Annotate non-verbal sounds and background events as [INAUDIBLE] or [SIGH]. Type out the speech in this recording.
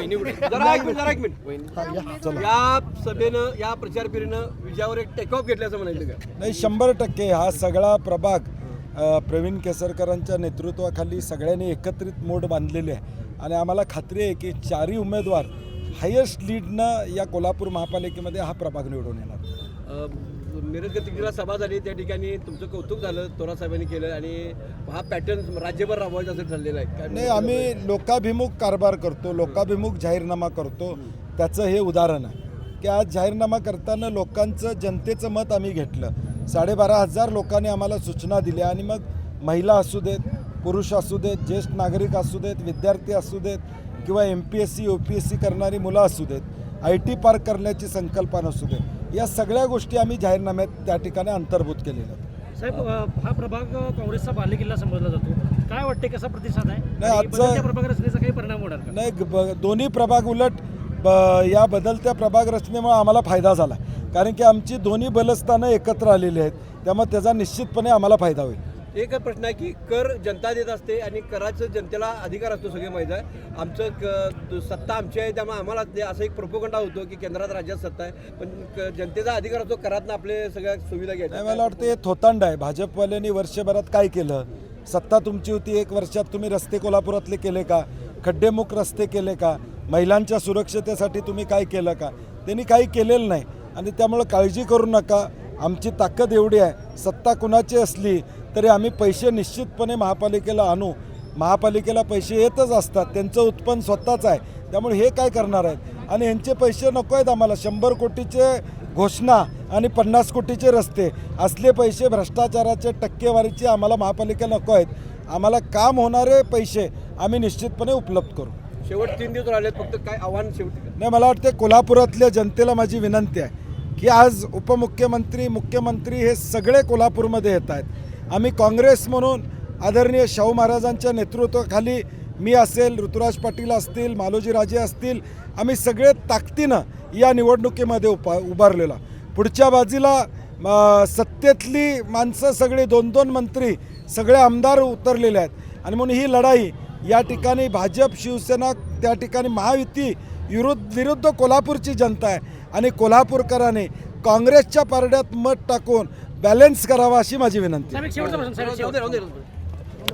[LAUGHS] जरा एक मिनिट जरा एक मिनिट. हा, या, चला. या सभेनं या प्रचार फेरीनं विजयावर एक टेक ऑफ घेतल्याचं म्हणायचं का? नाही शंभर टक्के हा सगळा प्रभाग अ, प्रवीण केसरकरांच्या नेतृत्वाखाली सगळ्यांनी एकत्रित मोड बांधलेली आहे. आणि आम्हाला खात्री आहे की चारही उमेदवार हायेस्ट लीडनं या कोल्हापूर महापालिकेमध्ये हा प्रभाग निवडून येणार. अ, मिरज गतिकीला सभा झाली त्या ठिकाणी तुमचं कौतुक झालं तोरा साहेबांनी केलं आणि हा पॅटर्न राज्यभर राबवायचा असं ठरलेलं आहे. नाही आम्ही लोकाभिमुख कारभार करतो लोकाभिमुख जाहीरनामा करतो. त्याचं हे उदाहरण आहे की आज जाहीरनामा करताना लोकांचं जनतेचं मत आम्ही घेतलं. साडेबारा हजार लोकांनी आम्हाला सूचना दिल्या आणि मग महिला असू देत पुरुष असू देत ज्येष्ठ नागरिक असू देत विद्यार्थी असू देत किंवा M P S C O P S C करणारी मुलं असू देत आय टी पार्क करण्याची संकल्पना असू देत या सगळ्या गोष्टी आम्ही जाहीरनाम्यात त्या ठिकाणी अंतर्भूत केलेल्या आहेत. साहेब हा प्रभाग काँग्रेसचा बालेकिल्ला समजला जातो. काय वाटते कसा प्रतिसाद आहे? नाही, आणि आजचा- बदलत्या प्रभाग रचनेचा काही परिणाम होणार का? नाही ब- दोन्ही प्रभाग उलट ब या बदलत्या प्रभाग रचनेमुळे आम्हाला फायदा झाला. कारण की आमची दोन्ही बलस्थानं एकत्र आलेली आहेत त्यामुळे त्याचा निश्चितपणे आम्हाला फायदा होईल. एक प्रश्न आहे की कर जनता देत असते आणि कराचं जनतेला अधिकार असतो सगळे माहीत आहे. आमचं क सत्ता आमची आहे त्यामुळे आम्हाला ते असं एक प्रोपोगंडा होतो की केंद्रात राज्यात सत्ता आहे. पण क- जनतेचा अधिकार असतो करातनं आपले सगळ्या सुविधा नाही मला वाटतं हे थोतांड आहे. भाजपवाल्यांनी वर्षभरात काय केलं? सत्ता तुमची होती एक वर्षात तुम्ही रस्ते कोल्हापुरातले केले का? खड्डेमुख रस्ते केले का? महिलांच्या सुरक्षतेसाठी तुम्ही काय केलं का? त्यांनी काही केलेलं नाही. आणि त्यामुळं काळजी करू नका. आमची ताकद एवढी आहे. सत्ता कुणाची असली तरी आम्ही पैसे निश्चितपणे महापालिकेला आणू. महापालिकेला पैसे येतच असतात. त्यांचं उत्पन्न स्वतःच आहे. त्यामुळे हे काय करणार आहेत? आणि यांचे पैसे नको आहेत आम्हाला. शंभर कोटीचे घोषणा आणि पन्नास कोटीचे रस्ते. असले पैसे भ्रष्टाचाराचे टक्केवारीचे आम्हाला महापालिकेला नको आहेत. आम्हाला काम होणारे पैसे आम्ही निश्चितपणे उपलब्ध करू. शेवट तीन दिवस राहिले फक्त काय आव्हान शेवटी? नाही मला वाटते कोल्हापुरातल्या जनतेला माझी विनंती आहे की आज उपमुख्यमंत्री मुख्यमंत्री हे सगळे कोल्हापूरमध्ये येत आहेत. आम्ही काँग्रेस म्हणून आदरणीय शाहू महाराजांच्या नेतृत्वाखाली मी असेल ऋतुराज पाटील असतील मालोजी राजे असतील आम्ही सगळे ताकदीनं या निवडणुकीमध्ये उपा उभारलेला. पुढच्या बाजूला सत्तेतली माणसं सगळी दोन दोन मंत्री सगळे आमदार उतरलेले आहेत. आणि म्हणून ही लढाई या ठिकाणी भाजप शिवसेना त्या ठिकाणी महायुती विरुद्ध विरुद्ध कोल्हापूरची जनता आहे. आणि कोल्हापूरकरांनी काँग्रेसच्या पारड्यात मत टाकून बॅलन्स करावा अशी माझी विनंती